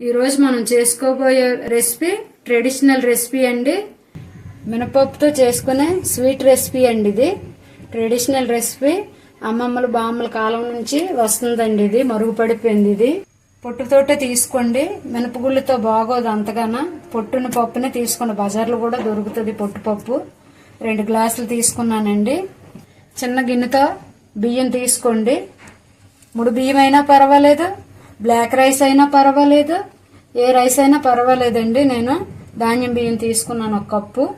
ఈరోజు మనం చేసుకోబోయే రెసిపీ ట్రెడిషనల్ రెసిపీ అండి. మినపప్పుతో చేసుకునే స్వీట్ రెసిపీ అండి ఇది. Traditional recipe. అమ్మమ్మల బామ్మల కాలం నుంచి వస్తుందండి ఇది. మరుగుపడిపోయింది ఇది. పొట్టుతోటే తీసుకోండి. మినపగుళ్ళతో బాగోదు అంతగాన. పొట్టుని పప్పునే తీసుకోండి బజార్లో కూడా దొరుకుతుంది పొట్టుపప్పు రెండు గ్లాసులు తీసుకున్నానండి. చిన్న గిన్నెతో బియ్యం తీసుకోండి. మూడు బియ్యం అయినా పర్వాలేదు. బ్లాక్ రైస్ అయినా పర్వాలేదు ఏ రైస్ అయినా పర్వాలేదండి. నేను ధాన్యం బియ్యం తీసుకున్నాను ఒక కప్పు.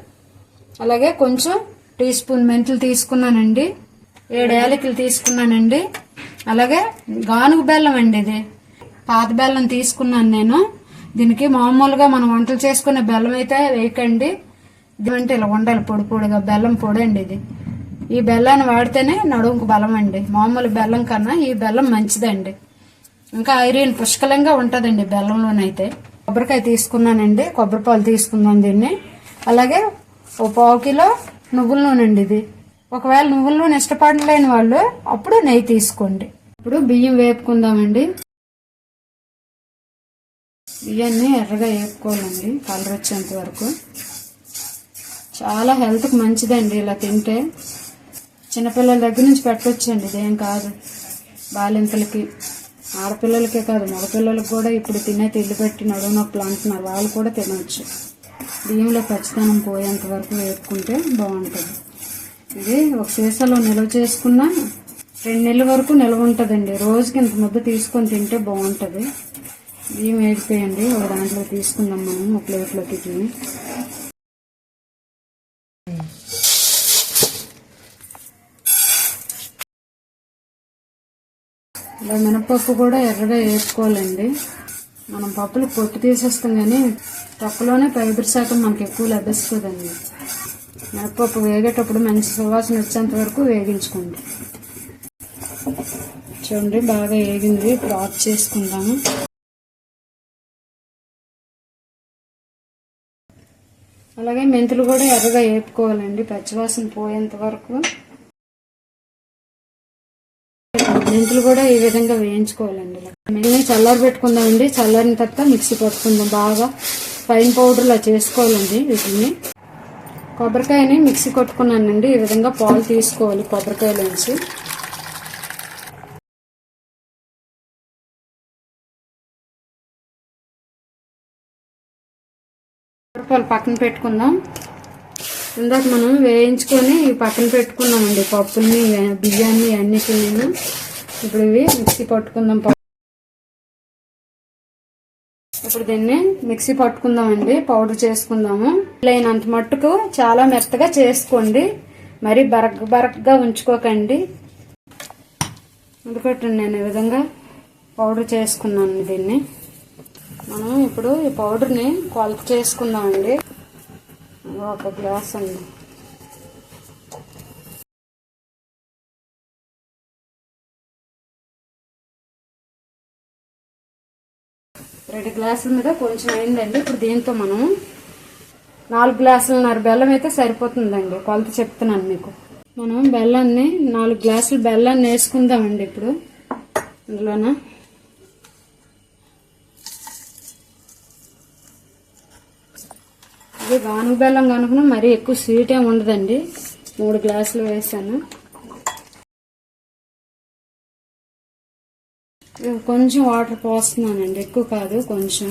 అలాగే కొంచెం టీ స్పూన్ మెంతులు తీసుకున్నానండి. ఏడు యాలకులు తీసుకున్నానండి. అలాగే గానుగ బెల్లం అండి ఇది. పాత బెల్లం తీసుకున్నాను నేను. దీనికి మామూలుగా మనం వంటలు చేసుకునే బెల్లం అయితే వేయకండి. ఇది ఇలా ఉండాలి పొడి పొడిగా బెల్లం పొడి అండి ఇది. ఈ బెల్లాన్ని వాడితేనే నడుముకు బలం అండి. మామూలు బెల్లం కన్నా ఈ బెల్లం మంచిదండి. ఇంకా ఐరన్ పుష్కలంగా ఉంటుందండి బెల్లంలోనైతే. కొబ్బరికాయ తీసుకున్నానండి కొబ్బరి పాలు తీసుకున్నాను దీన్ని. అలాగే ఓ పావు కిలో నువ్వుల నూనె అండి ఇది. ఒకవేళ నువ్వుల నూనె ఇష్టపడలేని వాళ్ళు అప్పుడు నెయ్యి తీసుకోండి. ఇప్పుడు బియ్యం వేపుకుందామండి. బియ్యాన్ని ఎర్రగా వేపుకోవాలండి కలర్ వచ్చేంత వరకు. చాలా హెల్త్కి మంచిదండి ఇలా తింటే. చిన్నపిల్లల దగ్గర నుంచి పెట్టొచ్చండి ఇదేం కాదు. బాలింతలకి. ఆడపిల్లలకే కాదు మగపిల్లలకు కూడా ఇప్పుడు తినే తిండి పెట్టి నడువు నొప్పులు అంటున్నారు వాళ్ళు కూడా తినవచ్చు బియ్యంలో పచ్చితనం పోయేంత వరకు వేపుకుంటే బాగుంటుంది. ఇది ఒక సీసాలో నిల్వ చేసుకున్నా రెండు నెలల వరకు నిల్వ ఉంటుందండి. రోజుకి ఇంత ముద్ద తీసుకొని తింటే బాగుంటుంది. బియ్యం వేడిపోయండి ఒక దాంట్లో తీసుకుందాం మనం ఒక ప్లేట్లోకి తిని. ఇలా మినపప్పు కూడా ఎర్రగా వేసుకోవాలండి. మనం పప్పులు పొట్టు తీసేస్తాం కానీ పప్పులోనే ఫైబర్ శాతం మనకి ఎక్కువ లభిస్తుందండి. మినపప్పు వేగేటప్పుడు మంచి సువాసన వచ్చేంత వరకు వేగించుకోండి. చూడండి బాగా వేగింది. ఇప్పుడు ఆఫ్ చేసుకుందాము. అలాగే మెంతులు కూడా ఎర్రగా వేపుకోవాలండి. పచ్చివాసన పోయేంత వరకు. మెంతులు కూడా ఈ విధంగా వేయించుకోవాలండి. మెంతుని చల్లారి పెట్టుకుందామండి. చల్లారిన తర్వాత మిక్సీ పట్టుకుందాం బాగా. ఫైన్ పౌడర్లా చేసుకోవాలండి వీటిని. కొబ్బరికాయని మిక్సీ కొట్టుకున్నానండి. ఈ విధంగా పాలు తీసుకోవాలి కొబ్బరికాయలోంచి కొబ్బరిపాలు పక్కన పెట్టుకుందాం. ఇందాక మనం వేయించుకొని పక్కన పెట్టుకున్నామండి. పప్పుల్ని బియ్యాన్ని అన్నిటిని. ఇప్పుడు ఇవి మిక్సీ పట్టుకుందాం ఇప్పుడు దీన్ని మిక్సీ పట్టుకుందామండి. పౌడర్ చేసుకుందాము. లేనంత మట్టుకు చాలా మెత్తగా చేసుకోండి. మరి బరక్ బరక్గా ఉంచుకోకండి. ఎందుకంటే నేను ఈ విధంగా పౌడర్ చేసుకున్నాను దీన్ని. మనం ఇప్పుడు ఈ పౌడర్ని కొలత చేసుకుందామండి. ఒక గ్లాస్ అండి రెండు గ్లాసుల మీద కొంచెం అయిందండి ఇప్పుడు దీంతో మనం నాలుగు గ్లాసులున్నర బెల్లం అయితే సరిపోతుందండి. కొలత చెప్తున్నాను మీకు. మనం బెల్లాన్ని నాలుగు గ్లాసులు బెల్లాన్ని వేసుకుందామండి ఇప్పుడు. అందులోన ఇది గానుగ బెల్లం కనుక మరీ ఎక్కువ స్వీట్ ఏమి ఉండదండి. మూడు గ్లాసులు వేసాను. కొంచెం వాటర్ పోస్తున్నానండి. ఎక్కువ కాదు కొంచెం.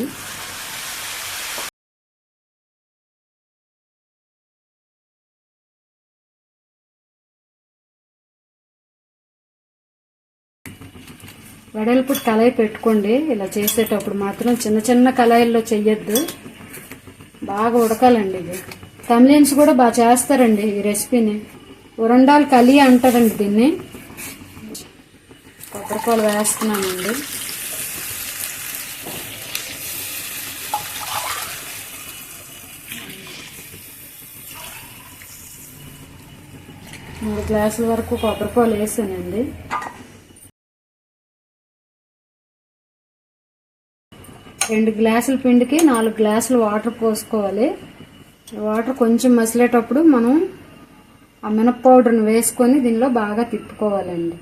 వెడల్పు కళాయి పెట్టుకోండి. ఇలా చేసేటప్పుడు మాత్రం చిన్న చిన్న కళాయిల్లో చెయ్యొద్దు. బాగా ఉడకాలండి ఇది. తమిళన్స్ కూడా బాగా చేస్తారండి ఈ రెసిపీని. ఉరండాలు కలి అంటారండి దీన్ని. కొబ్బరిపాలు వేస్తున్నానండి. మూడు గ్లాసుల వరకు కొబ్బరిపాలు వేసానండి. రెండు గ్లాసుల పిండికి నాలుగు గ్లాసులు వాటర్ పోసుకోవాలి. వాటర్ కొంచెం మసిలేటప్పుడు మనం ఆ మినప పౌడర్ని వేసుకొని దీనిలో బాగా తిప్పుకోవాలండి.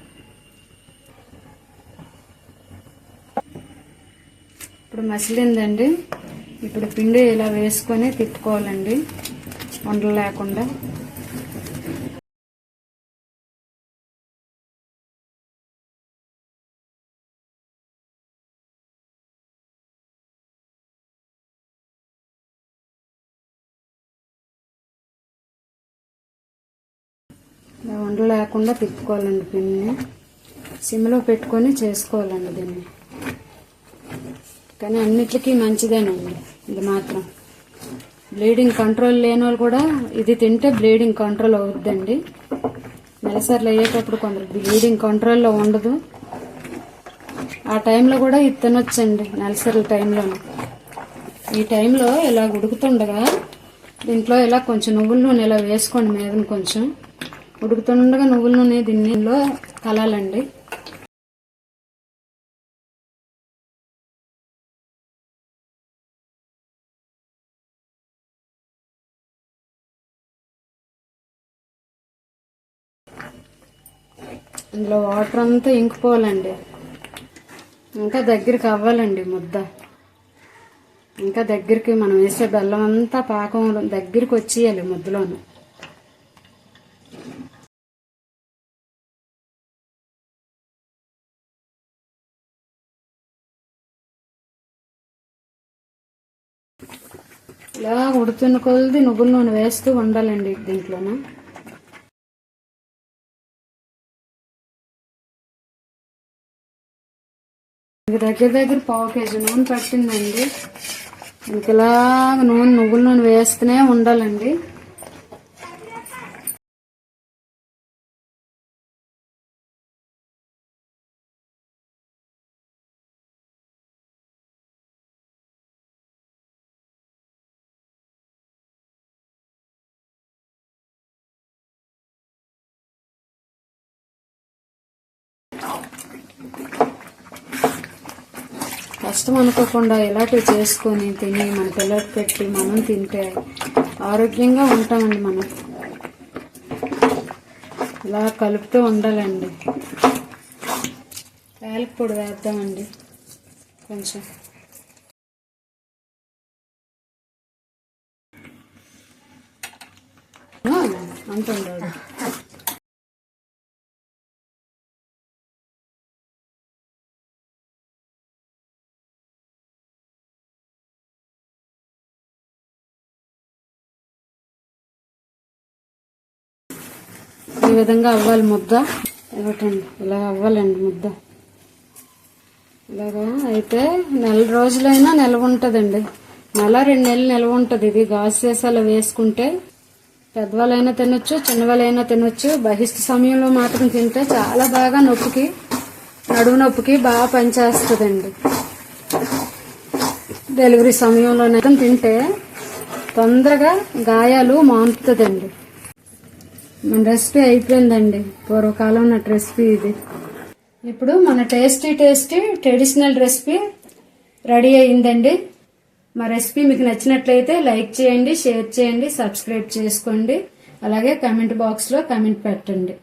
ఇప్పుడు మసిలిందండి. ఇప్పుడు పిండి ఇలా వేసుకొని తిప్పుకోవాలండి. ఉండలు లేకుండా ఇలా ఉండలు లేకుండా తిప్పుకోవాలండి పిండిని సిమ్లో పెట్టుకొని చేసుకోవాలండి దీన్ని. కానీ అన్నిటికీ మంచిదేనండి ఇది మాత్రం. బ్లీడింగ్ కంట్రోల్ లేని వాళ్ళు కూడా ఇది తింటే బ్లీడింగ్ కంట్రోల్ అవుద్దండి. నెలసార్లు అయ్యేటప్పుడు కొందరు బ్లీడింగ్ కంట్రోల్లో ఉండదు. ఆ టైంలో కూడా ఇది తినొచ్చండి నెలసరి టైంలోనే. ఈ టైంలో ఇలా ఉడుకుతుండగా దీంట్లో ఇలా కొంచెం నువ్వుల నూనె ఇలా వేసుకోండి మీద కొంచెం. ఉడుకుతుండగా నువ్వుల నూనె దీనిలో కలాలండి. ఇందులో వాటర్ అంతా ఇంకిపోవాలండి. ఇంకా దగ్గరికి అవ్వాలండి ముద్ద. ఇంకా దగ్గరికి మనం వేసే బెల్లం అంతా పాకం దగ్గరికి వచ్చేయాలి ముద్దలోను. ఇలా ఉడుతున్న కొలది నువ్వుల నూనె వేస్తూ ఉండాలండి దీంట్లోన. దగ్గర దగ్గర పావు కేజీ నూనె పట్టిందండి. ఇంకలా నూనె నువ్వుల నూనె వేస్తూనే ఉండాలండి. కష్టం అనుకోకుండా ఇలాంటివి చేసుకొని తిని మన పిల్లలకు పెట్టి మనం తింటే ఆరోగ్యంగా ఉంటామండి మనం. ఇలా కలుపుతూ ఉండాలండి. యాలక పొడి వేద్దామండి. కొంచెం. అంత ఉండాలి. ఈ విధంగా అవ్వాలి ముద్ద. ఇవ్వటండి. ఇలా అవ్వాలండి ముద్ద. ఇలాగా అయితే నెల రోజులైనా నిల్వ ఉంటుందండి. నెల రెండు నెలలు నిల్వ ఉంటుంది. ఇది గాజు సీసాలు వేసుకుంటే పెద్దవాళ్ళైనా తినొచ్చు చిన్నవాళ్ళైనా తినొచ్చు. బహిష్ట సమయంలో మాత్రం తింటే చాలా బాగా నొప్పికి నడుము నొప్పికి బాగా పనిచేస్తుందండి డెలివరీ సమయంలోనైతే తింటే తొందరగా గాయాలు మానుతుందండి. మన రెసిపీ అయిపోయిందండి. పూర్వకాలం నాటి రెసిపీ ఇది. ఇప్పుడు మన tasty tasty traditional recipe ready అయిందండి మా రెసిపీ మీకు నచ్చినట్లయితే లైక్ చేయండి షేర్ చేయండి సబ్స్క్రైబ్ చేసుకోండి. అలాగే కమెంట్ బాక్స్లో కమెంట్ పెట్టండి.